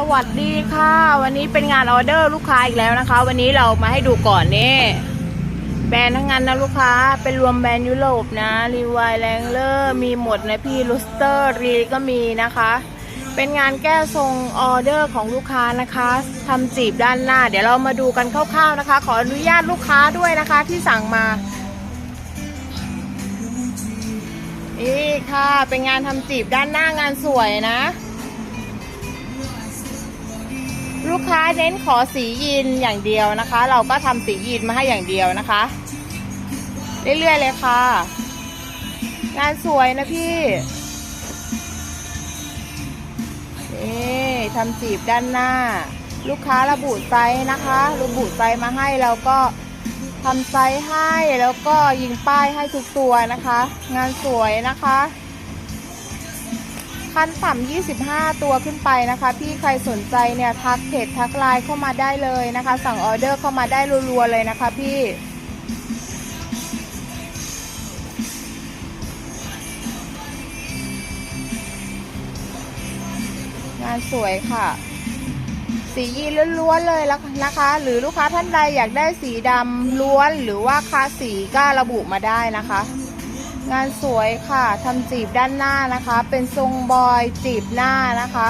สวัสดีค่ะ วันนี้เป็นงานออเดอร์ลูกค้าอีกแล้วนะคะ วันนี้เรามาให้ดูก่อนนี่แบรนด์ทั้งนั้นนะลูกค้า เป็นรวมแบรนด์ยุโรปนะรีวายแรงเลอร์มีหมดนะพี่ลูสเตอร์รีก็มีนะคะ เป็นงานแก้ทรงออเดอร์ของลูกค้านะคะทำจีบด้านหน้า เดี๋ยวเรามาดูกันคร่าวๆนะคะ ขออนุญาตลูกค้าด้วยนะคะที่สั่งมานี่ค่ะเป็นงานทำจีบด้านหน้างานสวยนะ ลูกค้าเน้นขอสียีนอย่างเดียวนะคะ เราก็ทำสียีนมาให้อย่างเดียวนะคะ เรื่อยๆเลยค่ะ งานสวยนะพี่นี่ทำจีบด้านหน้า ลูกค้าระบุไซส์นะคะ ระบุไซส์มาให้เราก็ทำไซส์ให้แล้วก็ยิงป้ายให้ทุกตัวนะคะ งานสวยนะคะ ขั้นต่ำ25 ตัวขึ้นไปนะคะพี่ใครสนใจเนี่ยทักเพจทักไลน์เข้ามาได้เลยนะคะ สั่งออเดอร์เข้ามาได้รัวๆเลยนะคะพี่งานสวยค่ะ สียีนล้วนๆเลยแล้วนะคะ หรือลูกค้าท่านใดอยากได้สีดำล้วนหรือว่าคาสีก็ระบุมาได้นะคะ งานสวยค่ะทำจีบด้านหน้านะคะ เป็นทรงบอยจีบหน้านะคะ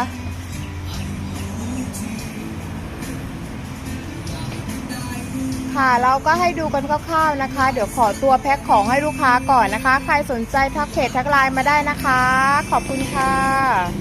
ค่ะเราก็ให้ดูกันคร่าวๆนะคะ เดี๋ยวขอตัวแพ็คของให้ลูกค้าก่อนนะคะ ใครสนใจทักเพจทักไลน์มาได้นะคะ ขอบคุณค่ะ